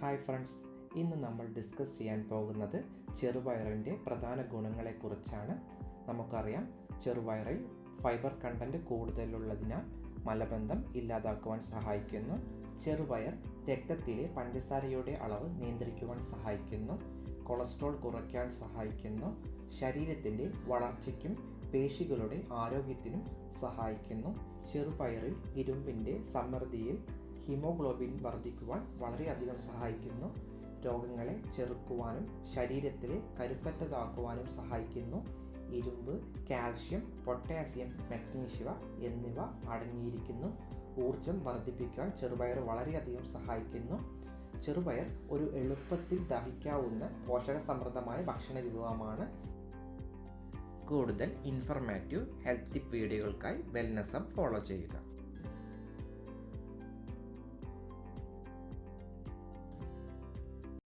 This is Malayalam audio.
ഹായ് ഫ്രണ്ട്സ് ഇന്ന് നമ്മൾ ഡിസ്കസ് ചെയ്യാൻ പോകുന്നത് ചെറുപയറിന്റെ പ്രധാന ഗുണങ്ങളെക്കുറിച്ചാണ് നമുക്കറിയാം ചെറുവയറിൽ ഫൈബർ കണ്ടന്റ് കൂടുതലുള്ളതിനാൽ മലബന്ധം ഇല്ലാതാക്കുവാൻ സഹായിക്കുന്നു. ചെറുവയർ രക്തത്തിലെ പഞ്ചസാരയുടെ അളവ് നിയന്ത്രിക്കുവാൻ സഹായിക്കുന്നു. കൊളസ്ട്രോൾ കുറയ്ക്കാൻ സഹായിക്കുന്നു. ശരീരത്തിന്റെ വളർച്ചയ്ക്കും പേശികളുടെ ആരോഗ്യത്തിനും സഹായിക്കുന്നു. ചെറുപയറിൽ ഇരുമ്പിന്റെ സമൃദ്ധിയിൽ ഹിമോഗ്ലോബിൻ വർദ്ധിക്കുവാൻ വളരെയധികം സഹായിക്കുന്നു. രോഗങ്ങളെ ചെറുക്കുവാനും ശരീരത്തിലെ കരുപ്പറ്റതാക്കുവാനും സഹായിക്കുന്നു. ഇരുമ്പ് കാൽഷ്യം പൊട്ടാസ്യം മഗ്നീഷ്യ എന്നിവ അടങ്ങിയിരിക്കുന്നു. ഊർജം വർദ്ധിപ്പിക്കാൻ ചെറുപയർ വളരെയധികം സഹായിക്കുന്നു. ചെറുപയർ ഒരു എളുപ്പത്തിൽ ദഹിക്കാവുന്ന പോഷകസമൃദ്ധമായ ഭക്ഷണ വിഭവമാണ്. കൂടുതൽ ഇൻഫർമേറ്റീവ് ഹെൽത്ത് ടിപ്പ് വീഡിയോകൾക്കായി വെൽനസ് ഫോളോ ചെയ്യുക.